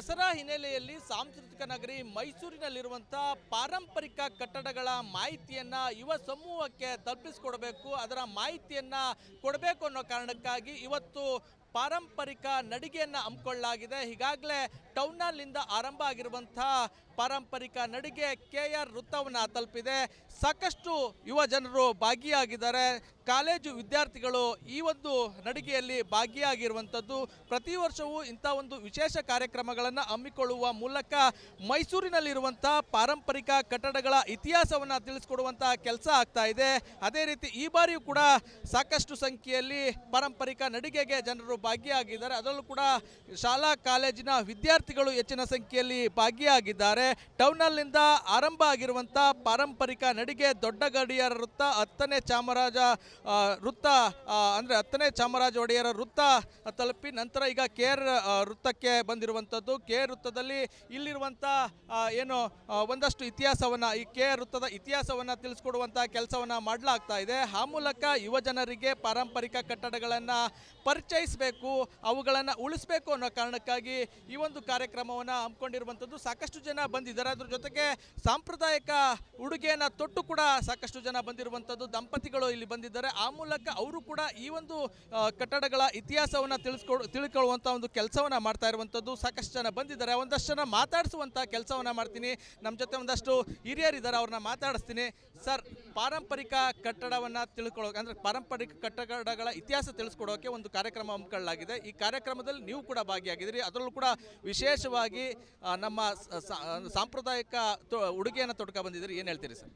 ದಸರಾ ಹಿನ್ನೆಲೆಯಲ್ಲಿ ಸಾಂಸ್ಕೃತಿಕ ನಗರಿ ಮೈಸೂರಿನಲ್ಲಿರುವಂಥ ಪಾರಂಪರಿಕ ಕಟ್ಟಡಗಳ ಮಾಹಿತಿಯನ್ನ ಯುವ ಸಮೂಹಕ್ಕೆ ತಲುಪಿಸಿಕೊಡಬೇಕು, ಅದರ ಮಾಹಿತಿಯನ್ನ ಕೊಡಬೇಕು ಅನ್ನೋ ಕಾರಣಕ್ಕಾಗಿ ಇವತ್ತು ಪಾರಂಪರಿಕ ನಡಿಗೆಯನ್ನ ಹಮ್ಮಿಕೊಳ್ಳಲಾಗಿದೆ. ಈಗಾಗಲೇ ಟೌನ್ನಲ್ಲಿಂದ ಆರಂಭ ಆಗಿರುವಂತಹ ಪಾರಂಪರಿಕ ನಡಿಗೆ ಕೆ ಆರ್ ವೃತ್ತವನ್ನು ತಲುಪಿದೆ. ಸಾಕಷ್ಟು ಯುವ ಜನರು ಭಾಗಿಯಾಗಿದ್ದಾರೆ. ಕಾಲೇಜು ವಿದ್ಯಾರ್ಥಿಗಳು ಈ ಒಂದು ನಡಿಗೆಯಲ್ಲಿ ಭಾಗಿಯಾಗಿರುವಂಥದ್ದು. ಪ್ರತಿ ವರ್ಷವೂ ಇಂಥ ಒಂದು ವಿಶೇಷ ಕಾರ್ಯಕ್ರಮಗಳನ್ನು ಹಮ್ಮಿಕೊಳ್ಳುವ ಮೂಲಕ ಮೈಸೂರಿನಲ್ಲಿರುವಂಥ ಪಾರಂಪರಿಕ ಕಟ್ಟಡಗಳ ಇತಿಹಾಸವನ್ನು ತಿಳಿಸ್ಕೊಡುವಂಥ ಕೆಲಸ ಆಗ್ತಾ ಇದೆ. ಅದೇ ರೀತಿ ಈ ಬಾರಿಯೂ ಕೂಡ ಸಾಕಷ್ಟು ಸಂಖ್ಯೆಯಲ್ಲಿ ಪಾರಂಪರಿಕ ನಡಿಗೆಗೆ ಜನರು ಭಾಗಿಯಾಗಿದ್ದಾರೆ. ಅದರಲ್ಲೂ ಕೂಡ ಶಾಲಾ, ಕಾಲೇಜಿನ ವಿದ್ಯಾರ್ಥಿಗಳು ಹೆಚ್ಚಿನ ಸಂಖ್ಯೆಯಲ್ಲಿ ಭಾಗಿಯಾಗಿದ್ದಾರೆ. ಟೌನ್ನಲ್ಲಿಂದ ಆರಂಭ ಆಗಿರುವಂಥ ಪಾರಂಪರಿಕ ನಡಿಗೆ ದೊಡ್ಡ ಗಡಿಯಾರ ವೃತ್ತ ಹತ್ತನೇ ಚಾಮರಾಜ ವೃತ್ತ ಅಂದರೆ ಅಂದ್ರೆ ಹತ್ತನೇ ಚಾಮರಾಜ ಒಡೆಯರ ವೃತ್ತ ತಲುಪಿ ನಂತರ ಈಗ ಕೆ ಆರ್ ವೃತ್ತಕ್ಕೆ ಬಂದಿರುವಂಥದ್ದು. ಕೆ ಆರ್ ವೃತ್ತದಲ್ಲಿ ಇಲ್ಲಿರುವಂಥ ಏನು ಒಂದಷ್ಟು ಇತಿಹಾಸವನ್ನ, ಈ ಕೆ ಆರ್ ವೃತ್ತದ ಇತಿಹಾಸವನ್ನ ತಿಳಿಸ್ಕೊಡುವಂಥ ಕೆಲಸವನ್ನ ಮಾಡಲಾಗ್ತಾ ಇದೆ. ಆ ಮೂಲಕ ಯುವ ಜನರಿಗೆ ಪಾರಂಪರಿಕ ಕಟ್ಟಡಗಳನ್ನು ಪರಿಚಯಿಸಬೇಕು, ಅವುಗಳನ್ನು ಉಳಿಸಬೇಕು ಅನ್ನೋ ಕಾರಣಕ್ಕಾಗಿ ಈ ಒಂದು ಕಾರ್ಯಕ್ರಮವನ್ನು ಹಮ್ಮಿಕೊಂಡಿರುವಂಥದ್ದು. ಸಾಕಷ್ಟು ಜನ ಬಂದಿದ್ದಾರೆ ಅದ್ರ ಜೊತೆಗೆ ಸಾಂಪ್ರದಾಯಿಕ ಉಡುಗೆಯನ್ನು ತೊಟ್ಟು ಕೂಡ ಸಾಕಷ್ಟು ಜನ ಬಂದಿರುವಂಥದ್ದು ದಂಪತಿಗಳು ಇಲ್ಲಿ ಬಂದಿದ್ದಾರೆ. ಆ ಮೂಲಕ ಅವರು ಕೂಡ ಈ ಒಂದು ಕಟ್ಟಡಗಳ ಇತಿಹಾಸವನ್ನು ತಿಳಿಸ್ಕೊಡು ತಿಳ್ಕೊಳ್ಳುವಂಥ ಒಂದು ಕೆಲಸವನ್ನು ಮಾಡ್ತಾ ಇರುವಂಥದ್ದು ಸಾಕಷ್ಟು ಜನ ಬಂದಿದ್ದಾರೆ. ಒಂದಷ್ಟು ಜನ ಮಾತಾಡಿಸುವಂಥ ಕೆಲಸವನ್ನು ಮಾಡ್ತೀನಿ. ನಮ್ಮ ಜೊತೆ ಒಂದಷ್ಟು ಹಿರಿಯರಿದ್ದಾರೆ, ಅವ್ರನ್ನ ಮಾತಾಡಿಸ್ತೀನಿ. ಸರ್, ಪಾರಂಪರಿಕ ಕಟ್ಟಡವನ್ನು ತಿಳ್ಕೊಳ್ಳೋಕೆ, ಅಂದರೆ ಪಾರಂಪರಿಕ ಕಟ್ಟಡಗಳ ಇತಿಹಾಸ ತಿಳಿಸ್ಕೊಡೋಕೆ ಒಂದು ಕಾರ್ಯಕ್ರಮ ಹಮ್ಮಿಕೊಳ್ಳಲಾಗಿದೆ. ಈ ಕಾರ್ಯಕ್ರಮದಲ್ಲಿ ನೀವು ಕೂಡ ಭಾಗಿಯಾಗಿದ್ದೀರಿ. ಅದರಲ್ಲೂ ಕೂಡ ವಿಶೇಷವಾಗಿ ನಮ್ಮ ಸಾಂಪ್ರದಾಯಿಕ ಉಡುಗೆಯನ್ನು ತೊಡ್ಕೊ ಬಂದಿದ್ದೀರಿ. ಏನು ಹೇಳ್ತೀರಿ ಸರ್?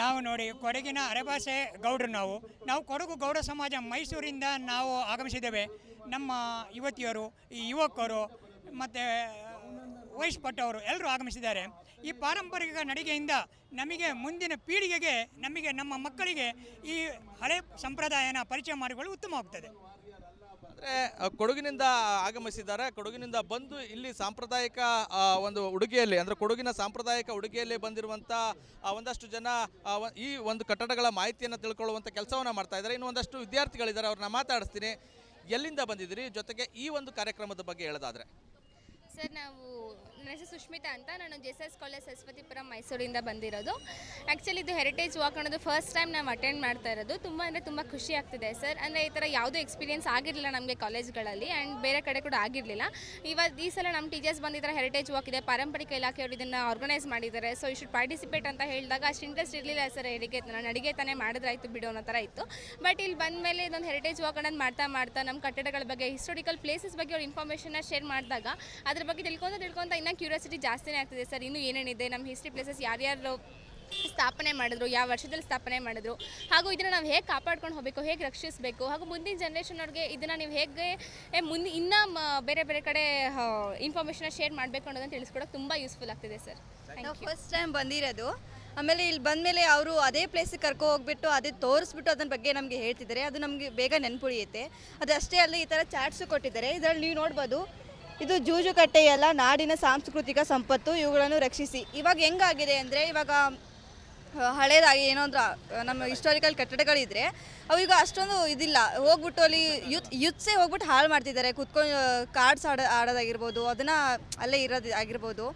ನಾವು ನೋಡಿ, ಕೊಡಗಿನ ಅರೆಭಾಷೆ ಗೌಡರು ನಾವು. ನಾವು ಕೊಡಗು ಗೌಡ ಸಮಾಜ ಮೈಸೂರಿಂದ ನಾವು ಆಗಮಿಸಿದ್ದೇವೆ. ನಮ್ಮ ಯುವತಿಯರು, ಈ ಯುವಕರು, ಮತ್ತು ವಯಸ್ಪಟ್ಟವರು ಎಲ್ಲರೂ ಆಗಮಿಸಿದ್ದಾರೆ. ಈ ಪಾರಂಪರಿಕ ನಡಿಗೆಯಿಂದ ನಮಗೆ ಮುಂದಿನ ಪೀಳಿಗೆಗೆ, ನಮಗೆ ನಮ್ಮ ಮಕ್ಕಳಿಗೆ ಈ ಹಳೆ ಸಂಪ್ರದಾಯನ ಪರಿಚಯ ಮಾಡಿಕೊಳ್ಳಲು ಉತ್ತಮವಾಗ್ತದೆ. ಅಂದರೆ ಕೊಡಗಿನಿಂದ ಆಗಮಿಸಿದ್ದಾರೆ. ಕೊಡಗಿನಿಂದ ಬಂದು ಇಲ್ಲಿ ಸಾಂಪ್ರದಾಯಿಕ ಒಂದು ಉಡುಗೆಯಲ್ಲಿ, ಅಂದರೆ ಕೊಡಗಿನ ಸಾಂಪ್ರದಾಯಿಕ ಉಡುಗೆಯಲ್ಲಿ ಬಂದಿರುವಂಥ ಒಂದಷ್ಟು ಜನ ಈ ಒಂದು ಕಟ್ಟಡಗಳ ಮಾಹಿತಿಯನ್ನು ತಿಳ್ಕೊಳ್ಳುವಂಥ ಕೆಲಸವನ್ನು ಮಾಡ್ತಾ ಇದ್ದಾರೆ. ಇನ್ನು ಒಂದಷ್ಟು ವಿದ್ಯಾರ್ಥಿಗಳಿದ್ದಾರೆ, ಅವ್ರನ್ನ ಮಾತಾಡಿಸ್ತೀನಿ. ಎಲ್ಲಿಂದ ಬಂದಿದ್ದೀರಿ? ಜೊತೆಗೆ ಈ ಒಂದು ಕಾರ್ಯಕ್ರಮದ ಬಗ್ಗೆ ಹೇಳೋದಾದ್ರೆ. ಸರ್, ನಾವು ನನ್ನ ಹೆಸರು ಸುಷ್ಮಿತಾ ಅಂತ. ನಾನು J S S college Saraswathipuram ಮೈಸೂರಿಂದ ಬಂದಿರೋದು. ಆ್ಯಕ್ಚುಲಿ ಇದು ಹೆರಿಟೇಜ್ ವಾಕ್ ಅನ್ನೋದು ಫಸ್ಟ್ ಟೈಮ್ ನಾವು ಅಟೆಂಡ್ ಮಾಡ್ತಾ ಇರೋದು. ತುಂಬ ಅಂದರೆ ತುಂಬ ಖುಷಿ ಆಗ್ತಿದೆ ಸರ್. ಅಂದರೆ ಈ ಥರ ಯಾವುದೂ ಎಕ್ಸ್ಪೀರಿಯನ್ಸ್ ಆಗಿರಲಿಲ್ಲ ನಮಗೆ ಕಾಲೇಜ್ಗಳಲ್ಲಿ ಆ್ಯಂಡ್ ಬೇರೆ ಕಡೆ ಕೂಡ ಆಗಿರಲಿಲ್ಲ. ಇವತ್ತು ಈ ಸಲ ನಮ್ಮ ಟೀಚರ್ಸ್ ಬಂದಿದ್ದಾರೆ ಹೆರಿಟೇಜ್ ವಾಕ್ ಇದೆ. ಪಾರಂಪರಿಕ ಇಲಾಖೆಯವರು ಇದನ್ನು ಆರ್ಗನೈಸ್ ಮಾಡಿದ್ದಾರೆ ಸೊ ಯು ಶುಡ್ ಪಾರ್ಟಿಸಿಪೇಟ್ ಅಂತ ಹೇಳಿದಾಗ ಅಷ್ಟು ಇಂಟ್ರೆಸ್ಟ್ ಇರಲಿಲ್ಲ ಸರ್, ಅಡಿಗೆ ನಾನು ಅಡಿಗೆ ತಾನೇ ಮಾಡಿದ್ರಾಯ್ತು ಬಿಡು ಅನ್ನೋ ಥರ ಇತ್ತು. ಬಟ್ ಇಲ್ಲಿ ಬಂದ ಮೇಲೆ ಇದೊಂದು ಹೆರಿಟೇಜ್ ವಾಕ್ ಅನ್ನೋದು ಮಾಡ್ತಾ ಮಾಡ್ತಾ ನಮ್ಮ ಕಟ್ಟಡಗಳ ಬಗ್ಗೆ ಹಿಸ್ಟೋರಿಕಲ್ ಪ್ಲೇಸಸ್ ಬಗ್ಗೆ ಅವ್ರು ಇನ್ಫಾರ್ಮೇಷನ್ನ ಶೇರ್ ಮಾಡಿದಾಗ, ಅದ್ರ ಬಗ್ಗೆ ತಿಳ್ಕೊಂತ ತಿಳ್ಕೊಂತ ಇನ್ನೂ ಕ್ಯೂರಿಯಾಸಿಟಿ ಜಾಸ್ತಿನೇ ಆಗ್ತಿದೆ. ಸರ್ ಇನ್ನೂ ಏನೇನಿದೆ? ನಮ್ಮ ಹಿಸ್ಟ್ರಿ ಪ್ಲೇಸಸ್ ಯಾರ್ಯಾರು ಸ್ಥಾಪನೆ ಮಾಡಿದ್ರು? ಯಾವ ವರ್ಷದಲ್ಲಿ ಸ್ಥಾಪನೆ ಮಾಡಿದ್ರು? ಹಾಗೂ ಇದನ್ನು ನಾವು ಹೇಗೆ ಕಾಪಾಡ್ಕೊಂಡು ಹೋಗಬೇಕು? ಹೇಗೆ ರಕ್ಷಿಸಬೇಕು? ಹಾಗೂ ಮುಂದಿನ ಜನ್ರೇಷನ್ ಅವ್ರಿಗೆ ಇದನ್ನು ನೀವು ಹೇಗೆ ಮುಂದೆ ಇನ್ನೂ ಬೇರೆ ಬೇರೆ ಕಡೆ ಇನ್ಫಾರ್ಮೇಷನ್ನ ಶೇರ್ ಮಾಡಬೇಕು ಅನ್ನೋದನ್ನು ತಿಳಿಸ್ಕೊಡೋಕೆ ತುಂಬ ಯೂಸ್ಫುಲ್ ಆಗ್ತಿದೆ ಸರ್. ನಾವು ಫಸ್ಟ್ ಟೈಮ್ ಬಂದಿರೋದು. ಆಮೇಲೆ ಇಲ್ಲಿ ಬಂದಮೇಲೆ ಅವರು ಅದೇ ಪ್ಲೇಸಿಗೆ ಕರ್ಕೊ ಹೋಗ್ಬಿಟ್ಟು ಅದೇ ತೋರಿಸ್ಬಿಟ್ಟು ಅದನ್ನ ಬಗ್ಗೆ ನಮಗೆ ಹೇಳ್ತಿದ್ದಾರೆ. ಅದು ನಮಗೆ ಬೇಗ ನೆನ್ಪುಳಿಯುತ್ತೆ. ಅದು ಅಷ್ಟೇ ಅಲ್ಲ ಈ ಥರ ಚಾಟ್ಸು ಕೊಟ್ಟಿದ್ದಾರೆ. ಇದರಲ್ಲಿ ನೀವು ನೋಡ್ಬೋದು. ಇದು ಜೂಜುಕಟ್ಟೆಯಲ್ಲ, ನಾಡಿನ ಸಾಂಸ್ಕೃತಿಕ ಸಂಪತ್ತು, ಇವುಗಳನ್ನು ರಕ್ಷಿಸಿ. ಇವಾಗ ಹೆಂಗಾಗಿದೆ ಅಂದರೆ, ಇವಾಗ ಹಳೇದಾಗಿ ಏನೋ ಅಂದ್ರೆ ನಮ್ಮ ಹಿಸ್ಟಾರಿಕಲ್ ಕಟ್ಟಡಗಳಿದ್ರೆ ಅವೀಗ ಅಷ್ಟೊಂದು ಇದಿಲ್ಲ. ಹೋಗ್ಬಿಟ್ಟು ಅಲ್ಲಿ ಯುತ್, ಯುತ್ಸೇ ಹೋಗ್ಬಿಟ್ಟು ಹಾಳು ಮಾಡ್ತಿದ್ದಾರೆ. ಕುತ್ಕೊಂಡು ಕಾರ್ಡ್ಸ್ ಆಡ, ಆಡೋದಾಗಿರ್ಬೋದು, ಅದನ್ನು ಅಲ್ಲೇ ಇರೋದು ಆಗಿರ್ಬೋದು,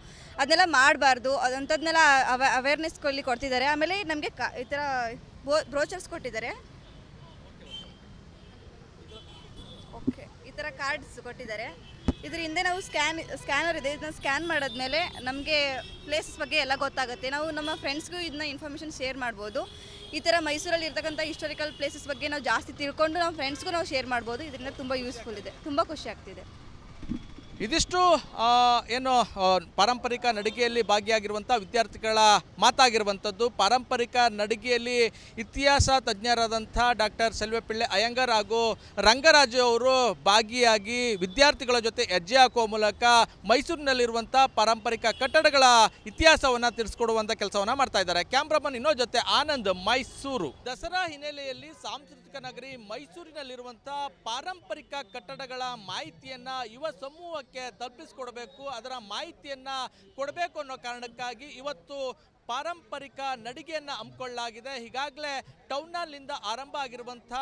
ಅದನ್ನೆಲ್ಲ ಮಾಡಬಾರ್ದು ಅದಂಥದ್ನೆಲ್ಲ ಅವ ಅವೇರ್ನೆಸ್ ಕೊಡ್ಲಿ ಕೊಡ್ತಿದ್ದಾರೆ. ಆಮೇಲೆ ನಮಗೆ ಕ, ಈ ಥರ ಬ್ರೋಚರ್ಸ್ ಕೊಟ್ಟಿದ್ದಾರೆ. ಓಕೆ ಈ ಥರ ಕಾರ್ಡ್ಸ್ ಕೊಟ್ಟಿದ್ದಾರೆ. ಇದ್ರ ಹಿಂದೆ ನಾವು ಸ್ಕ್ಯಾನ್, ಸ್ಕ್ಯಾನರ್ ಇದೆ. ಇದನ್ನ ಸ್ಕ್ಯಾನ್ ಮಾಡಾದ್ಮೇಲೆ ನಮಗೆ ಪ್ಲೇಸಸ್ ಬಗ್ಗೆ ಎಲ್ಲ ಗೊತ್ತಾಗುತ್ತೆ. ನಾವು ನಮ್ಮ ಫ್ರೆಂಡ್ಸ್ಗೂ ಇದನ್ನ ಇನ್ಫಾರ್ಮೇಷನ್ ಶೇರ್ ಮಾಡ್ಬೋದು. ಈ ಥರ ಮೈಸೂರಲ್ಲಿ ಇರ್ತಕ್ಕಂಥ ಹಿಸ್ಟೋರಿಕಲ್ ಪ್ಲೇಸಸ್ ಬಗ್ಗೆ ನಾವು ಜಾಸ್ತಿ ತಿಳ್ಕೊಂಡು ನಮ್ಮ ಫ್ರೆಂಡ್ಸ್ಗೂ ನಾವು ಶೇರ್ ಮಾಡ್ಬೋದು. ಇದರಿಂದ ತುಂಬ ಯೂಸ್ಫುಲ್ ಇದೆ. ತುಂಬ ಖುಷಿ ಆಗ್ತಿದೆ. ಇದಿಷ್ಟು ಏನು ಪಾರಂಪರಿಕ ನಡಿಗೆಯಲ್ಲಿ ಭಾಗಿಯಾಗಿರುವಂಥ ವಿದ್ಯಾರ್ಥಿಗಳ ಮಾತಾಗಿರುವಂಥದ್ದು. ಪಾರಂಪರಿಕ ನಡಿಗೆಯಲ್ಲಿ ಇತಿಹಾಸ ತಜ್ಞರಾದಂಥ ಡಾಕ್ಟರ್ ಸೆಲ್ವಪಿಳ್ಳೆ ಅಯ್ಯಂಗರ್ ಹಾಗೂ ರಂಗರಾಜು ಅವರು ಭಾಗಿಯಾಗಿ ವಿದ್ಯಾರ್ಥಿಗಳ ಜೊತೆ ಹೆಜ್ಜೆ ಹಾಕುವ ಮೂಲಕ ಮೈಸೂರಿನಲ್ಲಿರುವಂಥ ಪಾರಂಪರಿಕ ಕಟ್ಟಡಗಳ ಇತಿಹಾಸವನ್ನು ತಿಳಿಸ್ಕೊಡುವಂಥ ಕೆಲಸವನ್ನು ಮಾಡ್ತಾ ಇದ್ದಾರೆ. ಕ್ಯಾಮ್ರಾಮನ್ ಇನ್ನೋ ಜೊತೆ ಆನಂದ್ ಮೈಸೂರು. ದಸರಾ ಹಿನ್ನೆಲೆಯಲ್ಲಿ ಸಾಂಸ್ಕೃತಿಕ ನಗರಿ ಮೈಸೂರಿನಲ್ಲಿರುವಂಥ ಪಾರಂಪರಿಕ ಕಟ್ಟಡಗಳ ಮಾಹಿತಿಯನ್ನ ಯುವ ಸಮೂಹಕ್ಕೆ ತಲುಪಿಸ್ಕೊಡ್ಬೇಕು ಅದರ ಮಾಹಿತಿಯನ್ನ ಕೊಡಬೇಕು ಅನ್ನೋ ಕಾರಣಕ್ಕಾಗಿ ಇವತ್ತು ಪಾರಂಪರಿಕ ನಡಿಗೆಯನ್ನು ಹಮ್ಮಿಕೊಳ್ಳಲಾಗಿದೆ. ಈಗಾಗಲೇ ಟೌನ್ನಲ್ಲಿಂದ ಆರಂಭ ಆಗಿರುವಂಥ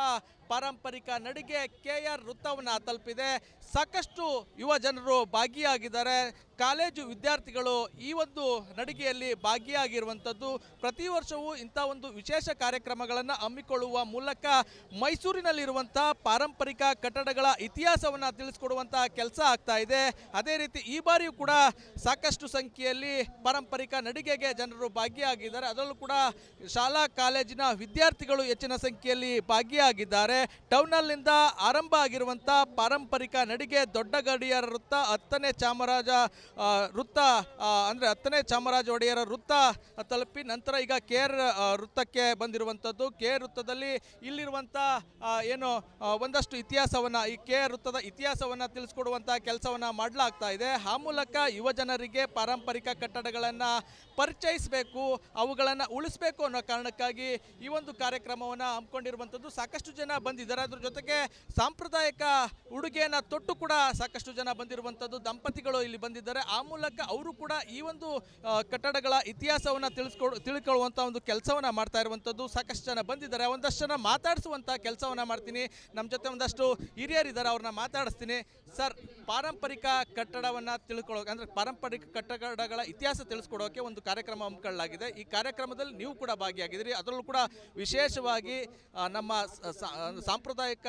ಪಾರಂಪರಿಕ ನಡಿಗೆ ಕೆ ಆರ್ ವೃತ್ತವನ್ನು ತಲುಪಿದೆ. ಸಾಕಷ್ಟು ಯುವ ಜನರು ಭಾಗಿಯಾಗಿದ್ದಾರೆ. ಕಾಲೇಜು ವಿದ್ಯಾರ್ಥಿಗಳು ಈ ಒಂದು ನಡಿಗೆಯಲ್ಲಿ ಭಾಗಿಯಾಗಿರುವಂಥದ್ದು. ಪ್ರತಿ ವರ್ಷವೂ ಇಂಥ ಒಂದು ವಿಶೇಷ ಕಾರ್ಯಕ್ರಮಗಳನ್ನು ಹಮ್ಮಿಕೊಳ್ಳುವ ಮೂಲಕ ಮೈಸೂರಿನಲ್ಲಿರುವಂಥ ಪಾರಂಪರಿಕ ಕಟ್ಟಡಗಳ ಇತಿಹಾಸವನ್ನು ತಿಳಿಸ್ಕೊಡುವಂಥ ಕೆಲಸ ಆಗ್ತಾ ಇದೆ. ಅದೇ ರೀತಿ ಈ ಬಾರಿಯೂ ಕೂಡ ಸಾಕಷ್ಟು ಸಂಖ್ಯೆಯಲ್ಲಿ ಪಾರಂಪರಿಕ ನಡಿಗೆಗೆ ಜನರು ಭಾಗಿಯಾಗಿದ್ದಾರೆ. ಅದರಲ್ಲೂ ಕೂಡ ಶಾಲಾ ಕಾಲೇಜಿನ ವಿದ್ಯಾರ್ಥಿಗಳು ಹೆಚ್ಚಿನ ಸಂಖ್ಯೆಯಲ್ಲಿ ಭಾಗಿಯಾಗಿದ್ದಾರೆ. ಟೌನ್ನಲ್ಲಿಂದ ಆರಂಭ ಆಗಿರುವಂಥ ಪಾರಂಪರಿಕ ನಡಿಗೆ ದೊಡ್ಡ ಗಡಿಯರ ವೃತ್ತ, ಹತ್ತನೇ ಚಾಮರಾಜ ವೃತ್ತ ಅಂದರೆ ಅಂದ್ರೆ ಹತ್ತನೇ ಚಾಮರಾಜ ಒಡೆಯರ ವೃತ್ತ ತಲುಪಿ ನಂತರ ಈಗ ಕೆ ಆರ್ ವೃತ್ತಕ್ಕೆ ಬಂದಿರುವಂಥದ್ದು. ಕೆ ಆರ್ ವೃತ್ತದಲ್ಲಿ ಇಲ್ಲಿರುವಂಥ ಏನು ಒಂದಷ್ಟು ಇತಿಹಾಸವನ್ನು, ಈ ಕೆ ಆರ್ ವೃತ್ತದ ಇತಿಹಾಸವನ್ನು ತಿಳಿಸ್ಕೊಡುವಂಥ ಕೆಲಸವನ್ನು ಮಾಡಲಾಗ್ತಾ ಇದೆ. ಆ ಮೂಲಕ ಯುವ ಜನರಿಗೆ ಪಾರಂಪರಿಕ ಕಟ್ಟಡಗಳನ್ನು ಪರಿಚಯಿಸಬೇಕು ಅವುಗಳನ್ನು ಉಳಿಸಬೇಕು ಅನ್ನೋ ಕಾರಣಕ್ಕಾಗಿ ಈ ಒಂದು ಕಾರ್ಯಕ್ರಮವನ್ನು ಹಮ್ಮಿಕೊಂಡಿರುವಂಥದ್ದು ಸಾಕಷ್ಟು ಜನ ಬಂದಿದ್ದಾರೆ ಅದ್ರ ಜೊತೆಗೆ ಸಾಂಪ್ರದಾಯಿಕ ಉಡುಗೆಯನ್ನು ತೊಟ್ಟು ಕೂಡ ಸಾಕಷ್ಟು ಜನ ಬಂದಿರುವಂಥದ್ದು. ದಂಪತಿಗಳು ಇಲ್ಲಿ ಬಂದಿದ್ದಾರೆ. ಆ ಮೂಲಕ ಅವರು ಕೂಡ ಈ ಒಂದು ಕಟ್ಟಡಗಳ ಇತಿಹಾಸವನ್ನು ತಿಳಿಸ್ಕೊಡು ತಿಳ್ಕೊಳ್ಳುವಂಥ ಒಂದು ಕೆಲಸವನ್ನು ಮಾಡ್ತಾ ಇರುವಂಥದ್ದು. ಸಾಕಷ್ಟು ಜನ ಬಂದಿದ್ದಾರೆ. ಒಂದಷ್ಟು ಜನ ಮಾತಾಡಿಸುವಂಥ ಕೆಲಸವನ್ನು ಮಾಡ್ತೀನಿ. ನಮ್ಮ ಜೊತೆ ಒಂದಷ್ಟು ಹಿರಿಯರಿದ್ದಾರೆ, ಅವ್ರನ್ನ ಮಾತಾಡಿಸ್ತೀನಿ. ಸರ್, ಪಾರಂಪರಿಕ ಕಟ್ಟಡವನ್ನು ತಿಳ್ಕೊಳ್ಳೋಕೆ ಅಂದರೆ ಪಾರಂಪರಿಕ ಕಟ್ಟಡಗಳ ಇತಿಹಾಸ ತಿಳಿಸ್ಕೊಡೋಕೆ ಒಂದು ಕಾರ್ಯಕ್ರಮ ಹಮ್ಮಿಕೊಳ್ಳಲಾಗಿದೆ. ಈ ಕಾರ್ಯಕ್ರಮದಲ್ಲಿ ನೀವು ಕೂಡ ಭಾಗಿಯಾಗಿದ್ದೀರಿ. ಅದರಲ್ಲೂ ಕೂಡ ವಿಶೇಷವಾಗಿ ನಮ್ಮ ಸಾಂಪ್ರದಾಯಿಕ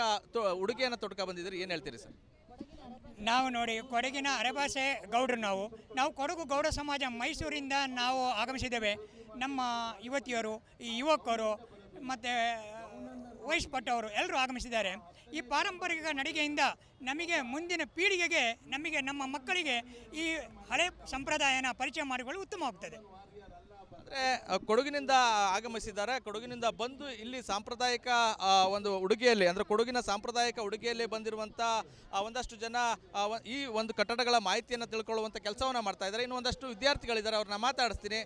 ಉಡುಗೆಯನ್ನು ತೊಡ್ಕ ಬಂದಿದ್ದೀರಿ. ಏನು ಹೇಳ್ತೀರಿ ಸರ್? ನಾವು ನೋಡಿ, ಕೊಡಗಿನ ಅರೆಭಾಷೆ ಗೌಡರು ನಾವು. ನಾವು ಕೊಡಗು ಗೌಡ ಸಮಾಜ ಮೈಸೂರಿಂದ ನಾವು ಆಗಮಿಸಿದ್ದೇವೆ. ನಮ್ಮ ಯುವತಿಯರು, ಈ ಯುವಕರು, ಮತ್ತು ವಯಸ್ಪಟ್ಟವರು ಎಲ್ಲರೂ ಆಗಮಿಸಿದ್ದಾರೆ. ಈ ಪಾರಂಪರಿಕ ನಡಿಗೆಯಿಂದ ನಮಗೆ ಮುಂದಿನ ಪೀಳಿಗೆಗೆ, ನಮಗೆ ನಮ್ಮ ಮಕ್ಕಳಿಗೆ ಈ ಹಳೆ ಸಂಪ್ರದಾಯನ ಪರಿಚಯ ಮಾಡಿಕೊಳ್ಳಲು ಉತ್ತಮವಾಗ್ತದೆ ಅಂದರೆ ಕೊಡಗಿನಿಂದ ಆಗಮಿಸಿದ್ದಾರೆ. ಕೊಡಗಿನಿಂದ ಬಂದು ಇಲ್ಲಿ ಸಾಂಪ್ರದಾಯಿಕ ಒಂದು ಉಡುಗೆಯಲ್ಲಿ, ಅಂದರೆ ಕೊಡಗಿನ ಸಾಂಪ್ರದಾಯಿಕ ಉಡುಗೆಯಲ್ಲಿ ಬಂದಿರುವಂಥ ಒಂದಷ್ಟು ಜನ ಈ ಒಂದು ಕಟ್ಟಡಗಳ ಮಾಹಿತಿಯನ್ನು ತಿಳ್ಕೊಳ್ಳುವಂಥ ಕೆಲಸವನ್ನು ಮಾಡ್ತಾ ಇದ್ದಾರೆ. ಇನ್ನು ಒಂದಷ್ಟು ವಿದ್ಯಾರ್ಥಿಗಳಿದ್ದಾರೆ, ಅವ್ರನ್ನ ಮಾತಾಡಿಸ್ತೀನಿ.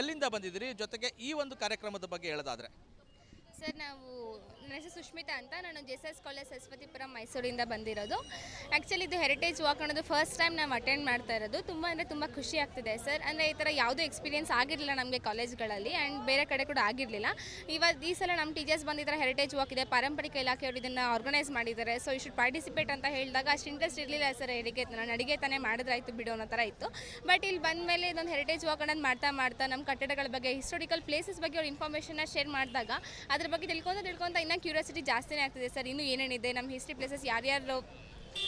ಎಲ್ಲಿಂದ ಬಂದಿದ್ದೀರಿ? ಜೊತೆಗೆ ಈ ಒಂದು ಕಾರ್ಯಕ್ರಮದ ಬಗ್ಗೆ ಹೇಳೋದಾದ್ರೆ. ಸರ್, ನಾವು ನನ್ನ ಹೆಸರು ಸುಷ್ಮಿತಾ ಅಂತ. ನಾನು J S S college Saraswathipura ಮೈಸೂರಿಂದ ಬಂದಿರೋದು. ಆ್ಯಕ್ಚುಲಿ ಇದು ಹೆರಿಟೇಜ್ ವಾಕ್ ಅನ್ನೋದು ಫಸ್ಟ್ ಟೈಮ್ ನಾವು ಅಟೆಂಡ್ ಮಾಡ್ತಾ ಇರೋದು. ತುಂಬ ಅಂದರೆ ತುಂಬ ಖುಷಿ ಆಗ್ತಿದೆ ಸರ್. ಅಂದರೆ ಈ ಥರ ಯಾವುದೂ ಎಕ್ಸ್ಪೀರಿಯನ್ಸ್ ಆಗಿರಲಿಲ್ಲ ನಮಗೆ ಕಾಲೇಜ್ಗಳಲ್ಲಿ ಆ್ಯಂಡ್ ಬೇರೆ ಕಡೆ ಕೂಡ ಆಗಿರಲಿಲ್ಲ. ಇವತ್ತು ಈ ಸಲ ನಮ್ಮ ಟೀಚರ್ಸ್ ಬಂದಿದ್ದಾರೆ ಹೆರಿಟೇಜ್ ವಾಕ್ ಇದೆ. ಪಾರಂಪರಿಕ ಇಲಾಖೆಯವರು ಇದನ್ನು ಆರ್ಗನೈಸ್ ಮಾಡಿದ್ದಾರೆ. ಸೊ ಶುಡ್ ಪಾರ್ಟಿಸಿಪೇಟ್ ಅಂತ ಹೇಳಿದಾಗ ಅಷ್ಟು ಇಂಟ್ರೆಸ್ಟ್ ಇರಲಿಲ್ಲ ಸರ್ ಅಡಿಗೆ ನಾನು ಅಡುಗೆ ತಾನೇ ಮಾಡಿದ್ರಾಯ್ತು ಬಿಡು ಅನ್ನೋ ಥರ ಇತ್ತು. ಬಟ್ ಇಲ್ಲಿ ಬಂದ ಮೇಲೆ ಇದೊಂದು ಹೆರಿಟೇಜ್ ವಾಕ್ ಅನ್ನೋದು ಮಾಡ್ತಾ ಮಾಡ್ತಾ ನಮ್ಮ ಕಟ್ಟಡಗಳ ಬಗ್ಗೆ ಹಿಸ್ಟೋರಿಕಲ್ ಪ್ಲೇಸಸ್ ಬಗ್ಗೆ ಅವ್ರು ಇನ್ಫಾರ್ಮೇಷನ್ನ ಶೇರ್ ಮಾಡಿದಾಗ ಅದ್ರ ಬಗ್ಗೆ ತಿಳ್ಕೊಂತ ತಿಳ್ಕೊಂತ ಇನ್ನೂ ಕ್ಯೂರಿಯಾಸಿಟಿ ಜಾಸ್ತಿನೇ ಆಗ್ತಿದೆ ಸರ್. ಇನ್ನೂ ಏನೇನಿದೆ ನಮ್ಮ ಹಿಸ್ಟ್ರಿ ಪ್ಲೇಸಸ್ ಯಾರ್ಯಾರು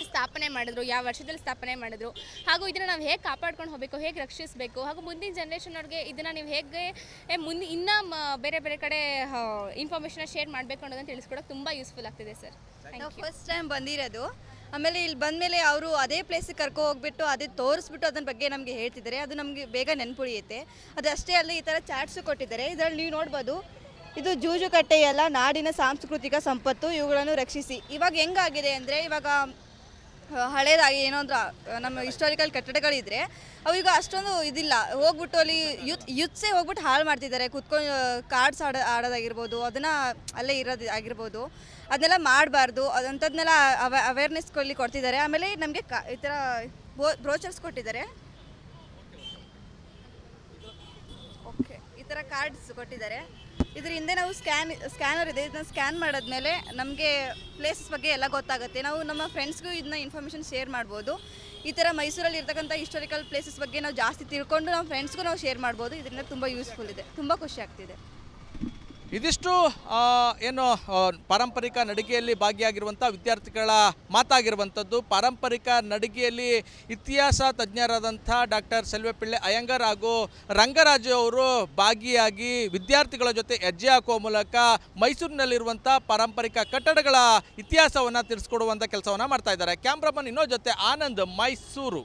ಸ್ಥಾಪನೆ ಮಾಡಿದ್ರು? ಯಾವ ವರ್ಷದಲ್ಲಿ ಸ್ಥಾಪನೆ ಮಾಡಿದ್ರು? ಹಾಗೂ ಇದನ್ನು ನಾವು ಹೇಗೆ ಕಾಪಾಡ್ಕೊಂಡು ಹೋಗಬೇಕು? ಹೇಗೆ ರಕ್ಷಿಸಬೇಕು? ಹಾಗೂ ಮುಂದಿನ ಜನ್ರೇಷನ್ ಅವ್ರಿಗೆ ಇದನ್ನು ನೀವು ಹೇಗೆ ಮುಂದೆ ಇನ್ನೂ ಬೇರೆ ಬೇರೆ ಕಡೆ ಇನ್ಫಾರ್ಮೇಷನ್ನ ಶೇರ್ ಮಾಡಬೇಕು ಅನ್ನೋದನ್ನು ತಿಳಿಸ್ಕೊಡೋಕೆ ತುಂಬ ಯೂಸ್ಫುಲ್ ಆಗ್ತಿದೆ ಸರ್. ಫಸ್ಟ್ ಟೈಮ್ ಬಂದಿರೋದು. ಆಮೇಲೆ ಇಲ್ಲಿ ಬಂದಮೇಲೆ ಅವರು ಅದೇ ಪ್ಲೇಸಿಗೆ ಕರ್ಕೊ ಹೋಗ್ಬಿಟ್ಟು ಅದೇ ತೋರಿಸ್ಬಿಟ್ಟು ಅದನ್ನ ಬಗ್ಗೆ ನಮಗೆ ಹೇಳ್ತಿದ್ದಾರೆ. ಅದು ನಮಗೆ ಬೇಗ ನೆನಪುಳಿಯುತ್ತೆ. ಅದು ಅಷ್ಟೇ ಅಲ್ಲ ಈ ಥರ ಚಾಟ್ಸು ಕೊಟ್ಟಿದ್ದಾರೆ. ಇದರಲ್ಲಿ ನೀವು ನೋಡ್ಬೋದು. ಇದು ಜೂಜುಕಟ್ಟೆಯಲ್ಲ, ನಾಡಿನ ಸಾಂಸ್ಕೃತಿಕ ಸಂಪತ್ತು, ಇವುಗಳನ್ನು ರಕ್ಷಿಸಿ. ಇವಾಗ ಹೆಂಗಾಗಿದೆ ಅಂದರೆ, ಇವಾಗ ಹಳೇದಾಗಿ ಏನೋ ಅಂದ್ರೆ ನಮ್ಮ ಹಿಸ್ಟಾರಿಕಲ್ ಕಟ್ಟಡಗಳಿದ್ರೆ, ಅವು ಈಗ ಅಷ್ಟೊಂದು ಇದಿಲ್ಲ. ಹೋಗ್ಬಿಟ್ಟು ಅಲ್ಲಿ ಯುತ್, ಯುತ್ಸೆ ಹೋಗ್ಬಿಟ್ಟು ಹಾಳು ಮಾಡ್ತಿದ್ದಾರೆ. ಕುತ್ಕೊಂಡು ಕಾರ್ಡ್ಸ್ ಆಡ, ಆಡೋದಾಗಿರ್ಬೋದು, ಅದನ್ನು ಅಲ್ಲೇ ಇರೋದು ಆಗಿರ್ಬೋದು. ಅದನ್ನೆಲ್ಲ ಮಾಡಬಾರ್ದು. ಅದಂಥದ್ನೆಲ್ಲ ಅವ ಅವೇರ್ನೆಸ್ಗಳಲ್ಲಿ ಕೊಡ್ತಿದ್ದಾರೆ. ಆಮೇಲೆ ನಮಗೆ ಕ, ಈ ಥರ ಬ್ರೋಚರ್ಸ್ ಕೊಟ್ಟಿದ್ದಾರೆ. ಓಕೆ ಈ ಥರ ಕಾರ್ಡ್ಸ್ ಕೊಟ್ಟಿದ್ದಾರೆ. ಇದ್ರ ಹಿಂದೆ ನಾವು ಸ್ಕ್ಯಾನ್ ಸ್ಕ್ಯಾನರ್ ಇದೆ. ಇದನ್ನ ಸ್ಕ್ಯಾನ್ ಮಾಡಿದ್ಮೇಲೆ ನಮಗೆ ಪ್ಲೇಸಸ್ ಬಗ್ಗೆ ಎಲ್ಲ ಗೊತ್ತಾಗುತ್ತೆ. ನಾವು ನಮ್ಮ ಫ್ರೆಂಡ್ಸ್ಗೂ ಇದನ್ನ ಇನ್ಫಾರ್ಮೇಷನ್ ಶೇರ್ ಮಾಡ್ಬೋದು. ಈ ಥರ ಮೈಸೂರಲ್ಲಿ ಇರ್ತಕ್ಕಂಥ ಹಿಸ್ಟೋರಿಕಲ್ ಪ್ಲೇಸಸ್ ಬಗ್ಗೆ ನಾವು ಜಾಸ್ತಿ ತಿಳ್ಕೊಂಡು ನಮ್ಮ ಫ್ರೆಂಡ್ಸ್ಗೂ ನಾವು ಶೇರ್ ಮಾಡ್ಬೋದು. ಇದರಿಂದ ತುಂಬ ಯೂಸ್ಫುಲ್ ಇದೆ. ತುಂಬ ಖುಷಿ ಆಗ್ತಿದೆ. ಇದಿಷ್ಟು ಏನು ಪಾರಂಪರಿಕ ನಡಿಗೆಯಲ್ಲಿ ಭಾಗಿಯಾಗಿರುವಂಥ ವಿದ್ಯಾರ್ಥಿಗಳ ಮಾತಾಗಿರುವಂಥದ್ದು. ಪಾರಂಪರಿಕ ನಡಿಗೆಯಲ್ಲಿ ಇತಿಹಾಸ ತಜ್ಞರಾದಂಥ ಡಾಕ್ಟರ್ ಸೆಲ್ವಪಿಳ್ಳೆ ಅಯ್ಯಂಗರ್ ಹಾಗೂ ರಂಗರಾಜು ಅವರು ಭಾಗಿಯಾಗಿ ವಿದ್ಯಾರ್ಥಿಗಳ ಜೊತೆ ಹೆಜ್ಜೆ ಹಾಕುವ ಮೂಲಕ ಮೈಸೂರಿನಲ್ಲಿರುವಂಥ ಪಾರಂಪರಿಕ ಕಟ್ಟಡಗಳ ಇತಿಹಾಸವನ್ನು ತಿಳಿಸ್ಕೊಡುವಂಥ ಕೆಲಸವನ್ನು ಮಾಡ್ತಾ ಇದ್ದಾರೆ. ಕ್ಯಾಮ್ರಾಮನ್ ಇನ್ನೋ ಜೊತೆ ಆನಂದ್ ಮೈಸೂರು.